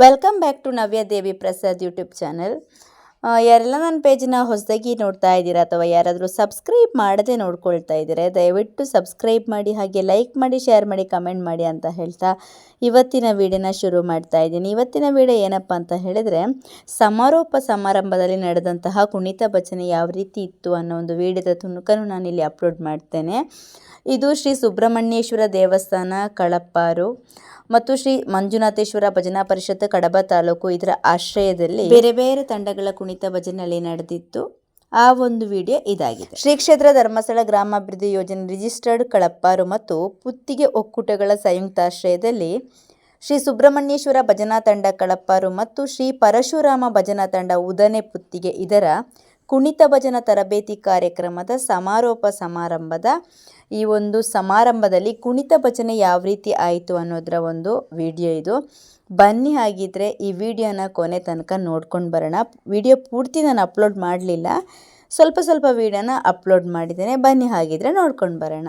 Welcome back to Navya Devi Prasad YouTube channel. ಯಾರೆಲ್ಲ ನನ್ನ ಪೇಜನ್ನ ಹೊಸದಾಗಿ ನೋಡ್ತಾ ಇದ್ದೀರಾ ಅಥವಾ ಯಾರಾದರೂ ಸಬ್ಸ್ಕ್ರೈಬ್ ಮಾಡದೆ ನೋಡ್ಕೊಳ್ತಾ ಇದ್ದೀರಾ ದಯವಿಟ್ಟು ಸಬ್ಸ್ಕ್ರೈಬ್ ಮಾಡಿ ಹಾಗೆ ಲೈಕ್ ಮಾಡಿ ಶೇರ್ ಮಾಡಿ ಕಮೆಂಟ್ ಮಾಡಿ ಅಂತ ಹೇಳ್ತಾ ಇವತ್ತಿನ ವಿಡಿಯೋನ ಶುರು ಮಾಡ್ತಾ ಇದ್ದೀನಿ ಇವತ್ತಿನ ವಿಡಿಯೋ ಏನಪ್ಪ ಅಂತ ಹೇಳಿದರೆ ಸಮಾರೋಪ ಸಮಾರಂಭದಲ್ಲಿ ನಡೆದಂತಹ ಕುಣಿತ ಭಜನೆ ಯಾವ ರೀತಿ ಇತ್ತು ಅನ್ನೋ ಒಂದು ವಿಡಿಯೋದ ತುಣುಕನ್ನು ಇಲ್ಲಿ ಅಪ್ಲೋಡ್ ಮಾಡ್ತೇನೆ ಇದು ಶ್ರೀ ಸುಬ್ರಹ್ಮಣ್ಯೇಶ್ವರ ದೇವಸ್ಥಾನ ಕಳಪ್ಪಾರು ಮತ್ತು ಶ್ರೀ ಮಂಜುನಾಥೇಶ್ವರ ಭಜನಾ ಪರಿಷತ್ ಕಡಬ ತಾಲೂಕು ಇದರ ಆಶ್ರಯದಲ್ಲಿ ಬೇರೆ ಬೇರೆ ತಂಡಗಳ ಕುಣಿ ಕುಣಿತ ಭಜನೆಯಲ್ಲಿ ನಡೆದಿತ್ತು ಆ ಒಂದು ವಿಡಿಯೋ ಇದಾಗಿದೆ ಶ್ರೀ ಕ್ಷೇತ್ರ ಧರ್ಮಸ್ಥಳ ಗ್ರಾಮಾಭಿವೃದ್ಧಿ ಯೋಜನೆ ರಿಜಿಸ್ಟರ್ಡ್ ಕಳಪ್ಪಾರು ಮತ್ತು ಪುತ್ತಿಗೆ ಒಕ್ಕೂಟಗಳ ಸಂಯುಕ್ತಾಶ್ರಯದಲ್ಲಿ ಶ್ರೀ ಸುಬ್ರಹ್ಮಣ್ಯೇಶ್ವರ ಭಜನಾ ತಂಡ ಕಳಪ್ಪಾರು ಮತ್ತು ಶ್ರೀ ಪರಶುರಾಮ ಭಜನಾ ತಂಡ ಉದನೆ ಪುತ್ತಿಗೆ ಇದರ ಕುಣಿತ ಭಜನಾ ತರಬೇತಿ ಕಾರ್ಯಕ್ರಮದ ಸಮಾರೋಪ ಸಮಾರಂಭದ ಈ ಒಂದು ಸಮಾರಂಭದಲ್ಲಿ ಕುಣಿತ ಭಜನೆ ಯಾವ ರೀತಿ ಆಯಿತು ಅನ್ನೋದರ ಒಂದು ವಿಡಿಯೋ ಇದು ಬನ್ನಿ ಹಾಗಿದ್ರೆ ಈ ವಿಡಿಯೋನ ಕೊನೆ ತನಕ ನೋಡ್ಕೊಂಡು ಬರೋಣ ವಿಡಿಯೋ ಪೂರ್ತಿ ನಾನು ಅಪ್ಲೋಡ್ ಮಾಡಲಿಲ್ಲ ಸ್ವಲ್ಪ ಸ್ವಲ್ಪ ವಿಡಿಯೋನ ಅಪ್ಲೋಡ್ ಮಾಡಿದ್ದೇನೆ ಬನ್ನಿ ಹಾಗಿದ್ರೆ ನೋಡ್ಕೊಂಡು ಬರೋಣ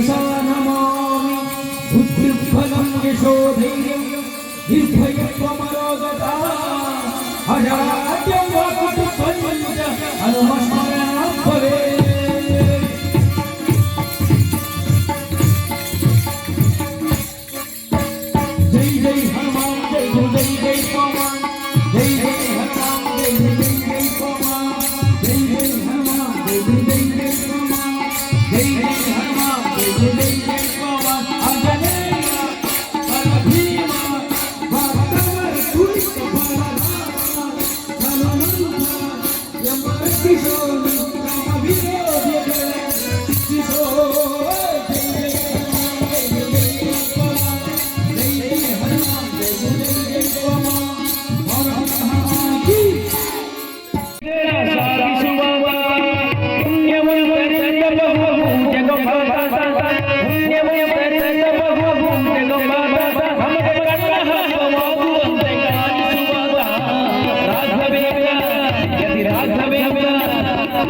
नमामि बुद्धिफलं यशोधैर्यं निर्भयत्वमरोगता अजाड्यं वाकुटुपञ्च अनुमश्च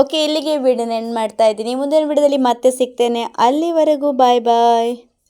Okay ಇಲ್ಲಿಗೆ ವಿಡಿಯೋನ ಎಂಡ್ ಮಾಡ್ತಾ ಇದ್ದೀನಿ ಮುಂದಿನ ವಿಡಿಯೋದಲ್ಲಿ ಮತ್ತೆ ಸಿಗ್ತೇನೆ ಅಲ್ಲಿವರೆಗೂ ಬಾಯ್ ಬಾಯ್